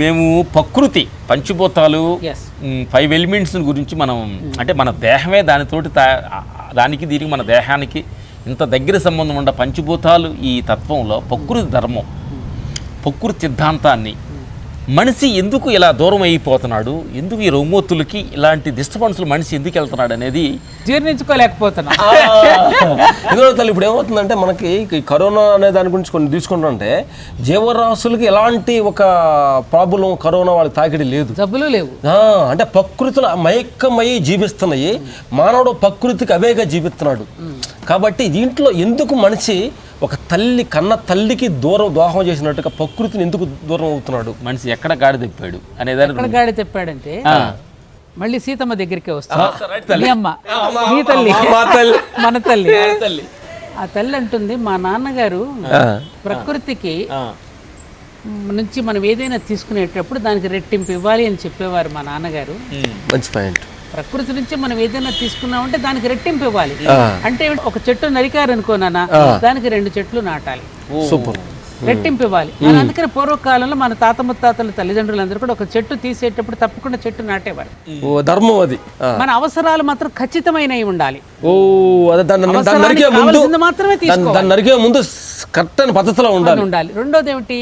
మేము ప్రకృతి పంచభూతాలు ఫైవ్ ఎలిమెంట్స్ గురించి మనం అంటే మన దేహమే దానితోటి దానికి దీనికి మన దేహానికి ఇంత దగ్గర సంబంధం ఉన్న పంచభూతాలు ఈ తత్వంలో ప్రకృతి ధర్మం ప్రకృతి సిద్ధాంతాన్ని. మనిషి ఎందుకు ఇలా దూరం అయిపోతున్నాడు? ఎందుకు ఈ రొమ్మొత్తులకి ఇలాంటి డిస్టర్బెన్స్లు మనిషి ఎందుకు వెళ్తున్నాడు అనేది జీర్ణించుకోలేకపోతున్నా. ఎందుకంటే తల్లి ఇప్పుడు ఏమవుతుందంటే మనకి కరోనా అనే దాని గురించి కొన్ని తీసుకుంటుంటే జీవరాశులకి ఎలాంటి ఒక ప్రాబ్లం కరోనా వాళ్ళకి తాకిడి లేదు. జబ్బులు లేవు. ఆ, అంటే ప్రకృతిలో మయక్కమై జీవిస్తున్నాయి. మానవుడు ప్రకృతికి అవేగా జీవిస్తున్నాడు. కాబట్టి దీంట్లో ఎందుకు మనిషి ఒక తల్లి కన్న తల్లికి దూరం దోహం చేసినట్టుగా ప్రకృతిని ఎందుకు దూరం అవుతున్నాడు? మనిషి ఎక్కడ గాడి తిప్పాడు అనే దాని ఎక్కడ గాడి చెప్పాడంటే ఆ. మళ్ళీ సీతమ్మ దగ్గరికే వస్తుంది మీ అమ్మ. మీ తల్లి. మన తల్లి. ఆ తల్లి. అంటుంది మా నాన్నగారు ప్రకృతికి ఆ. నుంచి మనం ఏదైనా తీసుకునేటప్పుడు దానికి రెట్టింపు ఇవ్వాలి అని చెప్పేవారు మా నాన్నగారు. మంచి పాయింట్. ప్రకృతి నుంచి మనం ఏదైనా తీసుకున్నామంటే దానికి రెట్టింపు ఇవ్వాలి. అంటే ఒక చెట్టు నరికారు అనుకో నాన్న దానికి రెండు చెట్లు నాటాలి. సూపర్. రెట్టింపు ఇవ్వాలి. మన అందుకని పూర్వకాలంలో మన తాత ముత్తాతల తల్లిదండ్రులందరూ కూడా ఒక చెట్టు తీసేటప్పుడు తప్పకుండా చెట్టు నాటేవారు. ధర్మం అది. మన అవసరాలు మాత్రం ఖచ్చితమైనవి ఉండాలి. ఓ నరికే ముందు మాత్రమే దాన్ని నరికే ముందు కరెక్ట్ అయిన పద్ధతిలో ఉండాలి. ఉండాలి. రెండోది ఏమిటి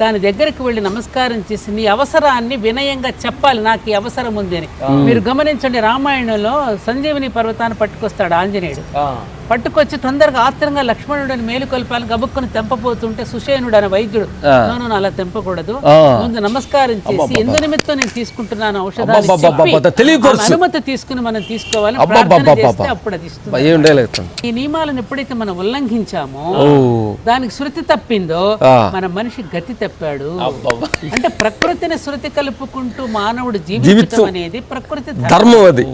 దాని దగ్గరికి వెళ్ళి నమస్కారం చేసి నీ అవసరాన్ని వినయంగా చెప్పాలి. నాకు ఈ అవసరం ఉంది అని. మీరు గమనించండి రామాయణంలో సంజీవని పర్వతాన్ని పట్టుకొస్తాడు ఆంజనేయుడు. పట్టుకొచ్చి తొందరగా ఆత్రంగా లక్ష్మణుడిని మేలుకొల్పాలని గబుక్కుని తెంపపోతుంటే సుషేనుడు అనే వైద్యుడు "నో, అలా తెంపకూడదు. ముందు నమస్కారం చేసి ఎందు నిమిత్తం నేను తీసుకుంటున్నాను ఔషధాలు అనుమతి తీసుకుని మనం తీసుకోవాలి అప్పుడు అది ఇస్తుంది. ఈ నియమాలను ఎప్పుడైతే మనం ఉల్లంఘించామో దానికి శృతి తప్పిందో. మన మనిషి గతి తప్పాడు. అంటే ప్రకృతిని శృతి కలుపుకుంటూ మానవుడు జీవించడం అనేది ప్రకృతి. ధర్మం. అది.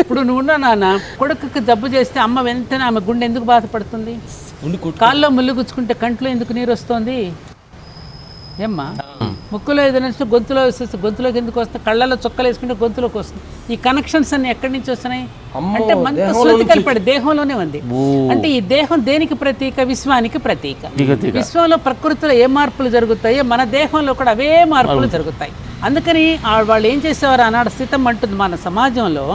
ఇప్పుడు నువ్వు ఉన్నా నాన్న కొడుకుకి జబ్బు చేస్తే అమ్మ వెంటనే ఆమె గుండె ఎందుకు బాధపడుతుంది? కాల్లో ముళ్ళు గుచ్చుకుంటే కంట్లో ఎందుకు నీరు వస్తుంది? ఏమ్మా ముక్కులో ఏదైనా గొంతులో వస్తే గొంతులోకి ఎందుకు వస్తుంది? కళ్ళలో చుక్కలు వేసుకుంటే గొంతులోకి వస్తుంది. ఈ కనెక్షన్స్ అన్ని ఎక్కడి నుంచి వస్తున్నాయి? అంటే మనతో శృతి కలిపాడు దేహంలోనే ఉంది. అంటే ఈ దేహం దేనికి ప్రతీక? విశ్వానికి ప్రతీక. విశ్వంలో ప్రకృతిలో ఏ మార్పులు జరుగుతాయో మన దేహంలో కూడా అవే మార్పులు జరుగుతాయి. అందుకని వాళ్ళు ఏం చేసేవారు? ఆనాడు స్థితం అంటుంది మన సమాజంలో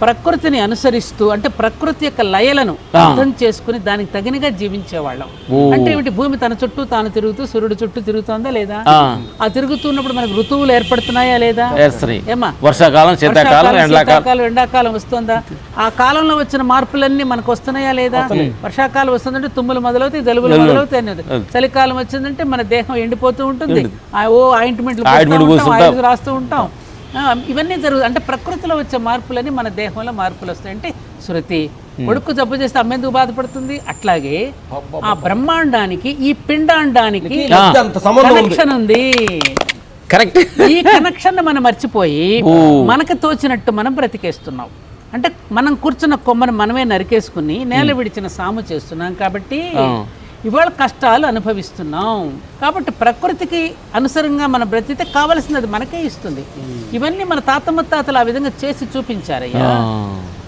ప్రకృతిని అనుసరిస్తూ అంటే ప్రకృతి యొక్క లయలను అర్థం చేసుకుని దానికి తగినగా జీవించేవాళ్ళం. అంటే ఏమిటి? భూమి తన చుట్టూ తాను తిరుగుతూ సూర్యుడు చుట్టూ తిరుగుతోందా లేదా? ఆ. తిరుగుతున్నప్పుడు మనకు ఋతువులు ఏర్పడుతున్నాయా లేదా. ఏమా వర్షాకాలం శీతాకాలం ఎండాకాలం. వస్తుందా? ఆ కాలంలో వచ్చిన మార్పులన్నీ మనకు వస్తున్నాయా లేదా? వర్షాకాలం వస్తుందంటే తుమ్ములు మొదలవుతాయి జలుబులు మొదలవుతాయి అనేది చలికాలం వచ్చిందంటే మన దేహం ఎండిపోతూ ఉంటుంది. ఆ ఓ ఆయింట్మెంట్లు. రాస్తూ ఉంటాం. ఇవన్నీ జరుగు అంటే ప్రకృతిలో వచ్చే మార్పులని మన దేహంలో మార్పులు వస్తాయి. అంటే శృతి కొడుకు జబ్బు చేస్తే అమ్మెందుకు బాధపడుతుంది? అట్లాగే ఆ బ్రహ్మాండానికి ఈ పిండాండానికి కనెక్షన్ ఉంది? కరెక్ట్ ఈ కనెక్షన్ మనం మర్చిపోయి మనకు తోచినట్టు మనం బ్రతికేస్తున్నాం. అంటే మనం కూర్చున్న కొమ్మను మనమే నరికేసుకుని నేల విడిచిన సాము చేస్తున్నాం కాబట్టి ఇవాళ కష్టాలు అనుభవిస్తున్నాం. కాబట్టి ప్రకృతికి అనుసరంగా మన బ్రతితే కావలసినది మనకే ఇస్తుంది. ఇవన్నీ మన తాత ముత్తాతలు ఆ విధంగా చేసి చూపించారయ్యా.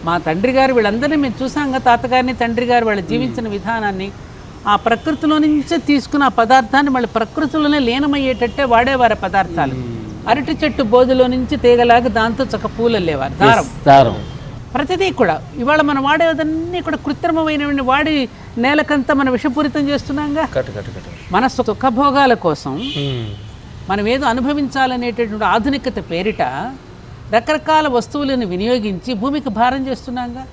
మా తండ్రి గారు వీళ్ళందరినీ మేము చూసాంగా తాతగారిని తండ్రి గారు వాళ్ళు జీవించిన విధానాన్ని. ఆ ప్రకృతిలో నుంచే తీసుకున్న ఆ పదార్థాన్ని మళ్ళీ ప్రకృతిలోనే లీనమయ్యేటట్టే వాడేవారు పదార్థాలు. అరటి చెట్టు బోధులో నుంచి తీగలాగా దాంతో చక్క పూలు వెళ్ళేవారు దారం. దారం. ప్రతిదీ కూడా. ఇవాళ మనం వాడేవన్నీ కూడా కృత్రిమమైనవి వాడి నేలకంతా మనం విషపూరితం చేస్తున్నాంగా? మన సుఖభోగాల కోసం మనం ఏదో అనుభవించాలనేటటువంటి ఆధునికత పేరిట రకరకాల వస్తువులను వినియోగించి భూమికి భారం చేస్తున్నాంగా?